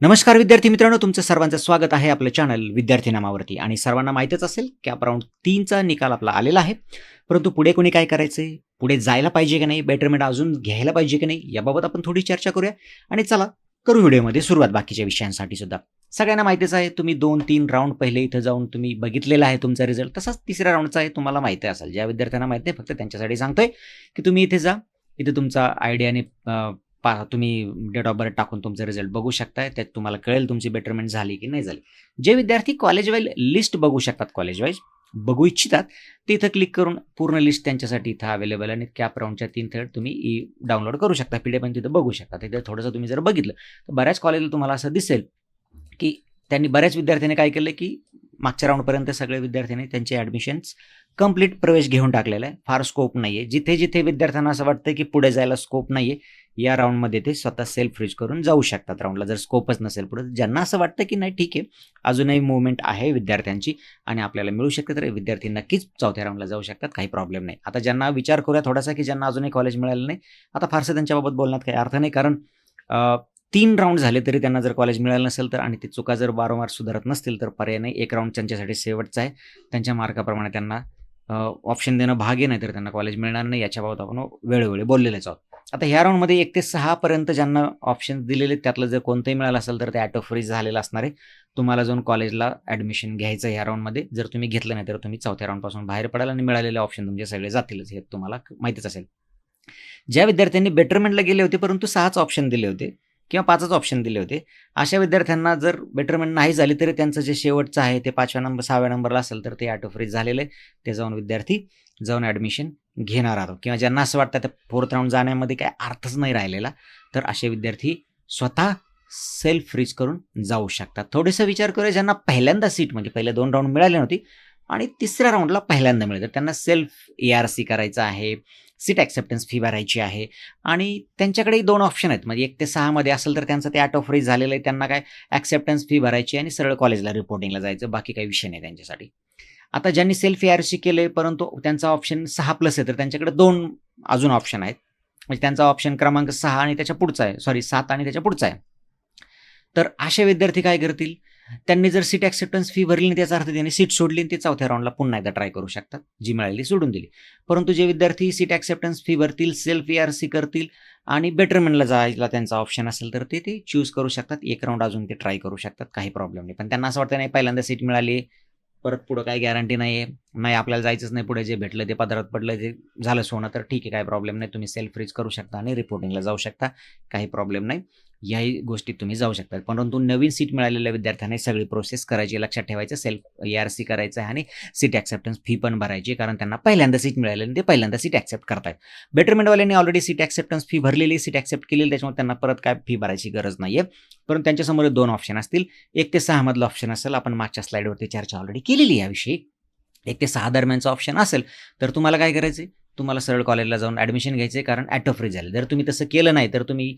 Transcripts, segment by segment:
नमस्कार विद्यार्थी मित्रांनो तुमचं सर्वांचं स्वागत आहे आपलं चॅनल विद्यार्थी नामावरती. आणि सर्वांना माहीतच असेल की अराउंड तीनचा निकाल आपला आलेला आहे. परंतु पुढे कोणी काय करायचंय? पुढे जायला पाहिजे की नाही? बेटरमेंट अजून घ्यायला पाहिजे की नाही? याबाबत आपण थोडी चर्चा करूया. आणि चला करू व्हिडिओमध्ये सुरुवात बाकीच्या विषयांसाठी सुद्धा. सगळ्यांना माहितीच आहे तुम्ही दोन तीन राऊंड पहिले इथं जाऊन तुम्ही बघितलेला आहे तुमचा रिझल्ट तसाच तिसऱ्या राऊंडचा आहे तुम्हाला माहिती असेल. ज्या विद्यार्थ्यांना माहिती आहे फक्त त्यांच्यासाठी सांगतोय की तुम्ही इथे जा. इथे तुमचा आयडियाने आणि पा तुम्ही डेट ऑफ बर्थ टाकून तुमचा रिझल्ट बघू शकताय. त्यात तुम्हाला कळेल तुमची बेटरमेंट झाली की नाही झाली. जे विद्यार्थी कॉलेज वाईज लिस्ट बघू शकतात कॉलेज वाईज बघू इच्छितात ते इथं क्लिक करून पूर्ण लिस्ट त्यांच्यासाठी इथं अवेलेबल आणि कॅप राऊंडच्या तीन थर्ड तुम्ही ई डाउनलोड करू शकता. पी डी पण तिथं बघू शकता. तिथे थोडंसं तुम्ही जर बघितलं तर बऱ्याच कॉलेजला तुम्हाला असं दिसेल की त्यांनी बऱ्याच विद्यार्थ्यांनी काय केलं की मागच्या राऊंडपर्यंत सगळे विद्यार्थ्यांनी त्यांचे ॲडमिशन्स कंप्लीट प्रवेश घेऊन टाकलेला आहे. फार स्कोप नाही आहे जिथे जिथे विद्यार्थ्यांना असं वाटतं की पुढे जायला स्कोप नाही आहे या राऊंडमध्ये ते स्वतः सेल्फ फ्रीज करून जाऊ शकतात राऊंडला जर स्कोपच नसेल पुढे ज्यांना असं वाटतं की नाही ठीक आहे अजूनही मुवमेंट आहे विद्यार्थ्यांची आणि आपल्याला मिळू शकते तर विद्यार्थी नक्कीच चौथ्या राऊंडला जाऊ शकतात. काही प्रॉब्लेम नाही. आता ज्यांना विचार करूया थोडासा की ज्यांना अजूनही कॉलेज मिळालं नाही आता फारसं त्यांच्याबाबत बोलण्यात काही अर्थ नाही. कारण तीन राऊंड झाले तरी त्यांना जर कॉलेज मिळालं नसेल तर आणि ते चुका जर वारंवार सुधारत नसतील तर पर्याय नाही. एक राऊंड त्यांच्यासाठी शेवटचा आहे. त्यांच्या मार्काप्रमाणे त्यांना ऑप्शन देणं भाग आहे नाही तर त्यांना कॉलेज मिळणार नाही. याच्याबाबत आपण वेळोवेळी बोललेलेच आहोत. आता ह्या राऊंडमध्ये एक ते सहापर्यंत ज्यांना ऑप्शन दिलेले त्यातलं जर कोणतंही मिळालं असेल तर ते ॲटो फ्रीज झालेलं असणार आहे. तुम्हाला जाऊन कॉलेजला ॲडमिशन घ्यायचं ह्या राऊंडमध्ये जर तुम्ही घेतलं नाही तर तुम्ही चौथ्या राऊंडपासून बाहेर पडाल आणि मिळालेले ऑप्शन तुमचे सगळे जातीलच. हे तुम्हाला माहितीच असेल. ज्या विद्यार्थ्यांनी बेटरमेंटला गेले होते परंतु सहाच ऑप्शन दिले होते किंवा पाचच ऑप्शन दिले होते. अशा विद्यार्थ्यांना जर बेटरमेंट नाही झाली तरी त्यांचं जे शेवटचं आहे ते पाचव्या नंबर सहाव्या नंबरला असेल तर ते ॲटो फ्रीज झालेलं आहे ते जाऊन विद्यार्थी जाऊन ॲडमिशन घेणार आहोत. किंवा ज्यांना असं वाटतं त्या फोर्थ राऊंड जाण्यामध्ये काय अर्थच नाही राहिलेला तर असे विद्यार्थी स्वतः सेल्फ फ्रीज करून जाऊ शकतात. थोडेसा विचार करूया ज्यांना पहिल्यांदा सीट म्हणजे पहिले दोन राऊंड मिळाली नव्हती आणि तिसऱ्या राऊंडला पहिल्यांदा मिळेल. तर त्यांना सेल्फ ए आर सी करायचं आहे. सीट ॲक्सेप्टन्स फी भरायची आहे. आणि त्यांच्याकडे दोन ऑप्शन आहेत. म्हणजे एक ते सहामध्ये असेल तर त्यांचं ते ॲट ऑफ फ्रीज झालेलं आहे. त्यांना काय ॲक्सेप्टन्स फी भरायची आणि सरळ कॉलेजला रिपोर्टिंगला जायचं. बाकी काही विषय नाही त्यांच्यासाठी. आता ज्यांनी सेल्फ ए आर सी केलं आहे परंतु त्यांचा ऑप्शन सहा प्लस आहे तर त्यांच्याकडे दोन अजून ऑप्शन आहेत. म्हणजे त्यांचा ऑप्शन क्रमांक सहा आणि त्याच्या पुढचा आहे. सॉरी सात आणि त्याच्या पुढचा आहे. तर असे विद्यार्थी काय करतील? त्यांनी जर सीट ॲक्सेप्टन्स फी भरली नाही त्याचा अर्थ त्यांनी सीट सोडली आणि ते चौथ्या राऊंडला पुन्हा एकदा ट्राय करू शकतात. जी मिळाली सोडून दिली. परंतु जे विद्यार्थी सीट ॲक्सेप्टन्स फी भरतील सेल्फ ए आर सी करतील आणि बेटरमेंटला जायला त्यांचा ऑप्शन असेल तर ते ते चूज करू शकतात. एक राऊंड अजून ते ट्राय करू शकतात. काही प्रॉब्लेम नाही. पण त्यांना असं वाटतं नाही पहिल्यांदा सीट मिळाली परत पुढं काही गॅरंटी नाही आहे नाही आपल्याला जायचंच नाही पुढे. जे भेटलं ते पदरात पडलं ते झालं सोनं तर ठीक आहे काही प्रॉब्लेम नाही. तुम्ही सेल्फ फ्रीज करू शकता आणि रिपोर्टिंगला जाऊ शकता. काही प्रॉब्लेम नाही. याही गोष्टीत तुम्ही जाऊ शकता. परंतु नवीन सीट मिळालेल्या विद्यार्थ्यांना सगळी प्रोसेस करायची लक्षात ठेवायचं सेल्फ ए आर सी करायचं आहे आणि सीट ॲक्सेप्टन्स फी पण भरायची कारण त्यांना पहिल्यांदा सीट मिळाली आणि ते पहिल्यांदा सीट ॲक्सेप्ट करतात बेटरमेंटवाल्यांनी ऑलरेडी सीट ॲक्सेप्टन्स फी भरलेली सीट ॲक्सेप्ट केलेली त्याच्यामुळे त्यांना परत काय फी भरायची गरज नाही आहे परंतु त्यांच्यासमोर दोन ऑप्शन असतील. एक ते सहामधलं ऑप्शन असेल. आपण मागच्या स्लाईडवरती चर्चा ऑलरेडी केलेली याविषयी. एक ते सहा दरम्यानचा ऑप्शन असेल तर तुम्हाला काय करायचं आहे तुम्हाला सरळ कॉलेजला जाऊन ॲडमिशन घ्यायचं आहे कारण ॲटो फ्री झालं जर तुम्ही तसं केलं नाही तर तुम्ही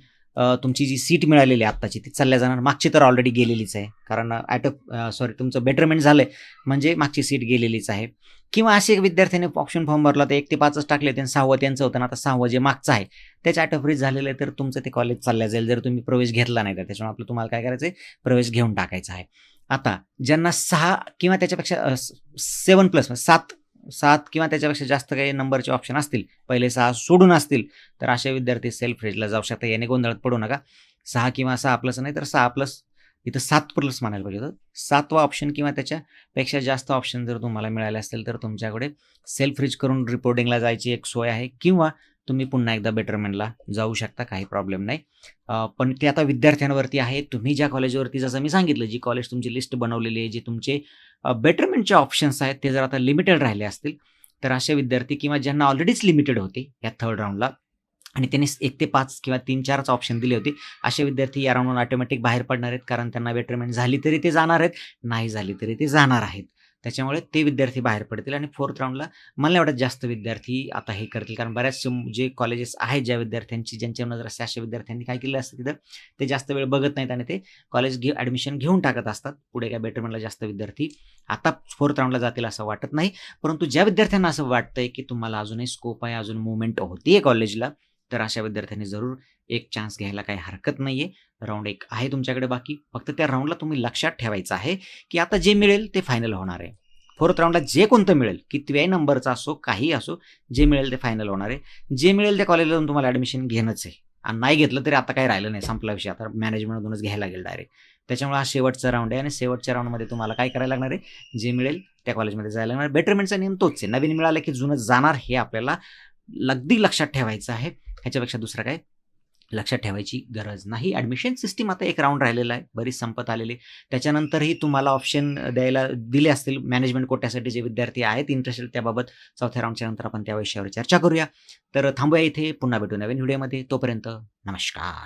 तुमची जी सीट मिळालेली आहे आत्ताची ती चालल्या जाणार. मागची तर ऑलरेडी गेलेलीच आहे. कारण ॲटो सॉरी तुमचं बेटरमेंट झालं आहे म्हणजे मागची सीट गेलेलीच आहे. किंवा असे विद्यार्थ्याने ऑप्शन फॉर्म भरला तर एक ते पाचच टाकले त्यांनी सहावं त्यांचं होतं ना आता सहावं जे मागचं आहे त्याच्या ॲट फ्रीज झालेलं आहे तर तुमचं ते कॉलेज चालल्या जाईल. जर तुम्ही प्रवेश घेतला नाही तर त्याच्यामुळे आपलं तुम्हाला काय करायचं आहे प्रवेश घेऊन टाकायचा आहे. आता ज्यांना सहा किंवा त्याच्यापेक्षा सेवन प्लस म्हणजे सात सात किंवा त्याच्यापेक्षा जास्त काही नंबरचे ऑप्शन असतील पहिले सहा सोडून असतील तर असे विद्यार्थी सेल्फ रेजला जाऊ शकतात. याने गोंधळात पडू नका. सहा किंवा सहा प्लस नाही तर सहा प्लस इथं सात प्लस म्हणायला पाहिजे होतं. सातवा ऑप्शन किंवा त्याच्यापेक्षा जास्त ऑप्शन जर तुम्हाला मिळाले असतील तर तुमच्याकडे सेल्फ फ्रीज करून रिपोर्टिंगला जायची एक सोय आहे. किंवा तुम्ही पुन्हा एकदा बेटरमेंटला जाऊ शकता काही प्रॉब्लेम नाही. पण ते आता विद्यार्थ्यांवरती आहे. तुम्ही ज्या कॉलेजवरती जसं मी सांगितलं जी कॉलेज तुमची लिस्ट बनवलेली आहे जे तुमचे बेटरमेंटचे ऑप्शन्स आहेत ते जर आता लिमिटेड राहिले असतील तर असे विद्यार्थी किंवा ज्यांना ऑलरेडीच लिमिटेड होते या थर्ड राऊंडला आणि त्यांनी एक ते पाच किंवा तीन चारच ऑप्शन दिले होते असे विद्यार्थी या राऊंडवर ऑटोमॅटिक बाहेर पडणार आहेत कारण त्यांना बेटरमेंट झाली तरी ते जाणार आहेत नाही झाली तरी ते जाणार आहेत. त्याच्यामुळे ते विद्यार्थी बाहेर पडतील आणि फोर्थ राऊंडला मला एवढ्यात जास्त विद्यार्थी आता हे करतील. कारण बऱ्याच जे कॉलेजेस आहेत ज्या विद्यार्थ्यांची ज्यांच्या नजर असते अशा विद्यार्थ्यांनी काय केलं असतं तिथं ते जास्त वेळ बघत नाहीत आणि ते कॉलेज घे ॲडमिशन घेऊन टाकत असतात. पुढे काय बेटरमेंटला जास्त विद्यार्थी आता फोर्थ राऊंडला जातील असं वाटत नाही. परंतु ज्या विद्यार्थ्यांना असं वाटतंय की तुम्हाला अजूनही स्कोप आहे अजून मुवमेंट आहे कॉलेजला तर अशा विद्यार्थ्यांनी जरूर एक चान्स घ्यायला काही हरकत नाही आहे राऊंड एक आहे तुमच्याकडे बाकी. फक्त त्या राऊंडला तुम्ही लक्षात ठेवायचं आहे की आता जे मिळेल ते फायनल होणार आहे. फोर्थ राऊंडला जे कोणतं मिळेल कितव्याही नंबरचा असो काही असो जे मिळेल ते फायनल होणार आहे. जे मिळेल त्या कॉलेजला जाऊन तुम्हाला ॲडमिशन घेणंच आहे. आणि नाही घेतलं तरी आता काही राहिलं नाही संपला विषय. आता मॅनेजमेंटमधूनच घ्यायला लागेल डायरेक्ट त्याच्यामुळे हा शेवटचा राऊंड आहे आणि शेवटच्या राऊंडमध्ये तुम्हाला काय करायला लागणार आहे? जे मिळेल त्या कॉलेजमध्ये जायला लागणार बेटरमेंटचा नियम तोच आहे. नवीन मिळालं की जुनं जाणार हे आपल्याला अगदी लक्षात ठेवायचं आहे. ह्याच्यापेक्षा दुसरं काय? लक्षात ठेवायची गरज नाही. ॲडमिशन सिस्टीम आता एक राऊंड राहिलेला आहे. बरीच संपत आलेली. त्याच्यानंतरही तुम्हाला ऑप्शन द्यायला दिले असतील. मॅनेजमेंट कोट्यासाठी जे विद्यार्थी आहेत इंटरेस्टेड त्याबाबत चौथ्या राऊंडच्या नंतर आपण त्या विषयावर चर्चा करूया. तर थांबूया इथे. पुन्हा भेटू नवीन व्हिडिओमध्ये तोपर्यंत नमस्कार.